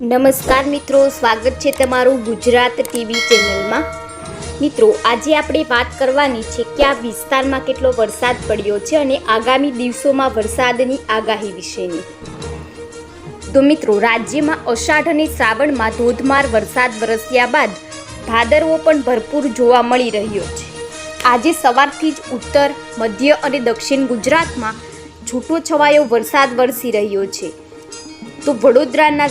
નમસ્કાર મિત્રો, સ્વાગત છે તમારું ગુજરાત ટીવી ચેનલમાં. મિત્રો, આજે આપણે વાત કરવાની છે કે આ વિસ્તારમાં કેટલો વરસાદ પડ્યો છે અને આગામી દિવસોમાં વરસાદની આગાહી વિશેની. તો મિત્રો, રાજ્યમાં અષાઢ અને શ્રાવણમાં ધોધમાર વરસાદ વરસ્યા બાદ ભાદરવો પણ ભરપૂર જોવા મળી રહ્યો છે. આજે સવારથી જ ઉત્તર, મધ્ય અને દક્ષિણ ગુજરાતમાં છૂટો છવાયો વરસાદ વરસી રહ્યો છે. તો વડોદરાના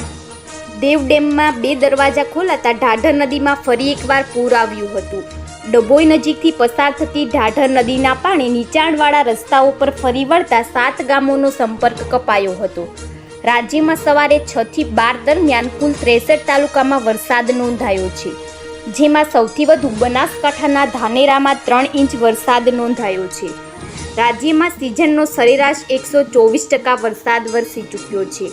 દેવ ડેમમાં બે દરવાજા ખોલાતા ઢાઢર નદીમાં ફરી એકવાર પૂર આવ્યું હતું. ડભોઈ નજીકથી પસાર થતી ઢાઢર નદીના પાણી નીચાણવાળા રસ્તાઓ પર ફરી વળતા સાત ગામોનો સંપર્ક કપાયો હતો. રાજ્યમાં સવારે છ થી બાર દરમિયાન કુલ ત્રેસઠ તાલુકામાં વરસાદ નોંધાયો છે, જેમાં સૌથી વધુ બનાસકાંઠાના ધાનેરામાં ત્રણ ઇંચ વરસાદ નોંધાયો છે. રાજ્યમાં સિઝનનો સરેરાશ એકસો ચોવીસ ટકા વરસાદ વરસી ચૂક્યો છે.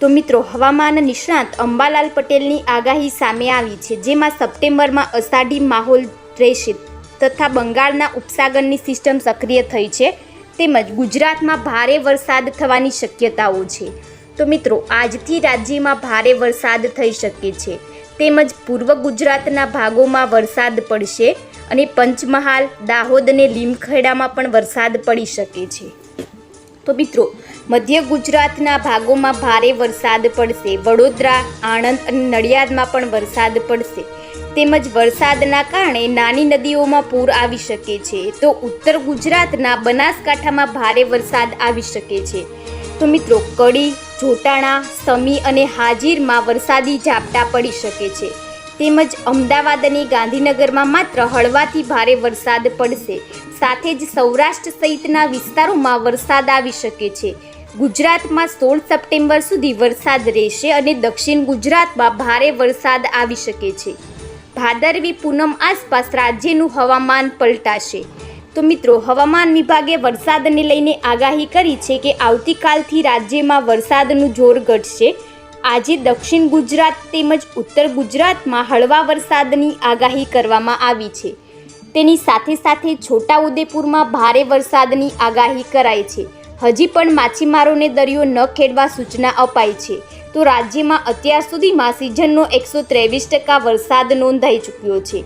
તો મિત્રો, હવામાન નિષ્ણાત અંબાલાલ પટેલની આગાહી સામે આવી છે, જેમાં સપ્ટેમ્બરમાં અષાઢી માહોલ રહેશે તથા બંગાળના ઉપસાગરની સિસ્ટમ સક્રિય થઈ છે તેમજ ગુજરાતમાં ભારે વરસાદ થવાની શક્યતાઓ છે. તો મિત્રો, આજથી રાજ્યમાં ભારે વરસાદ થઈ શકે છે, તેમજ પૂર્વ ગુજરાતના ભાગોમાં વરસાદ પડશે અને પંચમહાલ દાહોદ અને લીમખેડામાં પણ વરસાદ પડી શકે છે. તો મિત્રો, મધ્ય ગુજરાતના ભાગોમાં ભારે વરસાદ પડશે. વડોદરા, આણંદ અને નડિયાદમાં પણ વરસાદ પડશે. તેમજ વરસાદના કારણે નાની નદીઓમાં પૂર આવી શકે છે. તો ઉત્તર ગુજરાતના બનાસકાંઠામાં ભારે વરસાદ આવી શકે છે. તો મિત્રો, કડી, જોટાણા, સમી અને હાજીરમાં વરસાદી ઝાપટા પડી શકે છે. તેમજ અમદાવાદ અને ગાંધીનગરમાં માત્ર હળવાથી ભારે વરસાદ પડશે. સાથે જ સૌરાષ્ટ્ર સહિતના વિસ્તારોમાં વરસાદ આવી શકે છે. ગુજરાતમાં સોળ સપ્ટેમ્બર સુધી વરસાદ રહેશે અને દક્ષિણ ગુજરાતમાં ભારે વરસાદ આવી શકે છે. ભાદરવી પૂનમ આસપાસ રાજ્યનું હવામાન પલટાશે. તો મિત્રો, હવામાન વિભાગે વરસાદને લઈને આગાહી કરી છે કે આવતીકાલથી રાજ્યમાં વરસાદનું જોર ઘટશે. આજે દક્ષિણ ગુજરાત તેમજ ઉત્તર ગુજરાતમાં હળવા વરસાદની આગાહી કરવામાં આવી છે. તેની સાથે સાથે છોટાઉદેપુરમાં ભારે વરસાદની આગાહી કરાઈ છે. હજી પણ માછીમારોને દરિયો ન ખેડવા સૂચના અપાઈ છે. તો રાજ્યમાં અત્યાર સુધીમાં સિઝનનો એકસો ત્રેવીસ ટકા વરસાદ નોંધાઈ ચૂક્યો છે.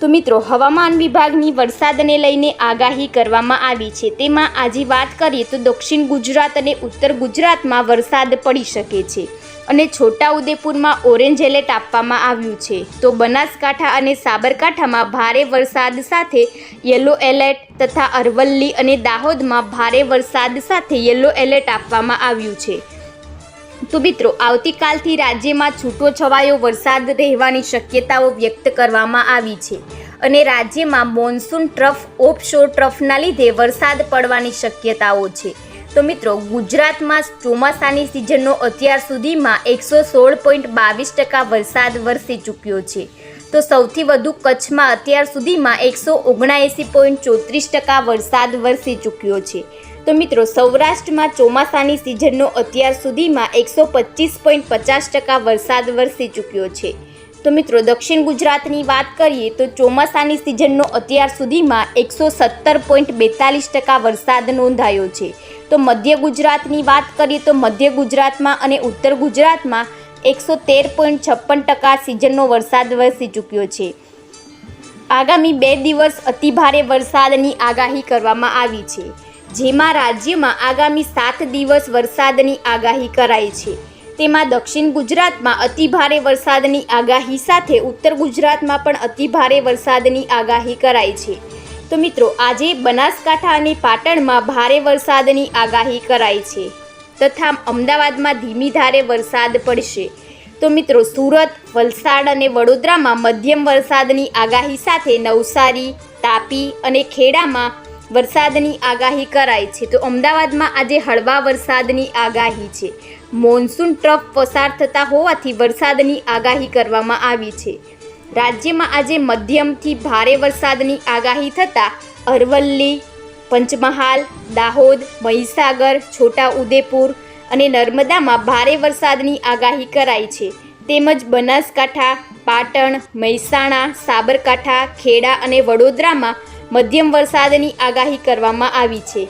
તો મિત્રો, હવામાન વિભાગની વરસાદને લઈને આગાહી કરવામાં આવી છે. તેમાં આજે વાત કરીએ તો દક્ષિણ ગુજરાત અને ઉત્તર ગુજરાતમાં વરસાદ પડી શકે છે અને છોટાઉદેપુરમાં ઓરેન્જ એલર્ટ આપવામાં આવ્યું છે. તો બનાસકાંઠા અને સાબરકાંઠામાં ભારે વરસાદ સાથે યલો એલર્ટ તથા અરવલ્લી અને દાહોદમાં ભારે વરસાદ સાથે યલો એલર્ટ આપવામાં આવ્યું છે. તો મિત્રો, આવતીકાલથી રાજ્યમાં છૂટો છવાયો વરસાદ રહેવાની શક્યતાઓ વ્યક્ત કરવામાં આવી છે અને રાજ્યમાં મોન્સૂન ટ્રફ, ઓફશોર ટ્રફના લીધે વરસાદ પડવાની શક્યતાઓ છે. તો મિત્રો, ગુજરાતમાં ચોમાસાની સિઝનનો અત્યાર સુધીમાં એકસો સોળ પોઈન્ટ બાવીસ ટકા વરસાદ વરસી ચૂક્યો છે. તો સૌથી વધુ કચ્છમાં અત્યાર સુધીમાં એકસો ઓગણએંસી પોઈન્ટ ચોત્રીસ ટકા વરસાદ વરસી ચૂક્યો છે. તો મિત્રો, સૌરાષ્ટ્રમાં ચોમાસાની સિઝનનો અત્યાર સુધીમાં એકસો પચીસ પોઈન્ટ પચાસ ટકા વરસાદ વરસી ચૂક્યો છે. તો મિત્રો, દક્ષિણ ગુજરાતની વાત કરીએ તો ચોમાસાની સિઝનનો અત્યાર સુધીમાં એકસો સત્તર પોઈન્ટ બેતાલીસ ટકા વરસાદ નોંધાયો છે. તો મધ્ય ગુજરાતની વાત કરીએ તો મધ્ય ગુજરાતમાં અને ઉત્તર ગુજરાતમાં એકસો તેર પોઈન્ટ છપ્પન ટકા સિઝનનો વરસાદ વરસી ચૂક્યો છે. આગામી બે દિવસ અતિભારે વરસાદની આગાહી કરવામાં આવી છે. જેમાં રાજ્યમાં આગામી સાત દિવસ વરસાદની આગાહી કરાઈ છે. તેમાં દક્ષિણ ગુજરાતમાં અતિભારે વરસાદની આગાહી સાથે ઉત્તર ગુજરાતમાં પણ અતિભારે વરસાદની આગાહી કરાઈ છે. તો મિત્રો, આજે બનાસકાંઠા અને પાટણમાં ભારે વરસાદની આગાહી કરાઈ છે. તથા અમદાવાદમાં ધીમી ધારે વરસાદ પડશે. તો મિત્રો, સુરત, વલસાડ અને વડોદરામાં મધ્યમ વરસાદની આગાહી સાથે નવસારી, તાપી અને ખેડામાં વરસાદની આગાહી કરાઈ છે તો અમદાવાદમાં આજે હળવા વરસાદની આગાહી છે. મોન્સૂન ટ્રફ પસાર થતા હોવાથી વરસાદની આગાહી કરવામાં આવી છે. રાજ્યમાં આજે મધ્યમથી ભારે વરસાદની આગાહી થતાં અરવલ્લી, પંચમહાલ, દાહોદ, મહીસાગર છોટા ઉદેપુર અને નર્મદામાં ભારે વરસાદની આગાહી કરાઈ છે. તેમજ બનાસકાંઠા, પાટણ, મહેસાણા, સાબરકાંઠા, ખેડા અને વડોદરામાં મધ્યમ વરસાદની આગાહી કરવામાં આવી છે.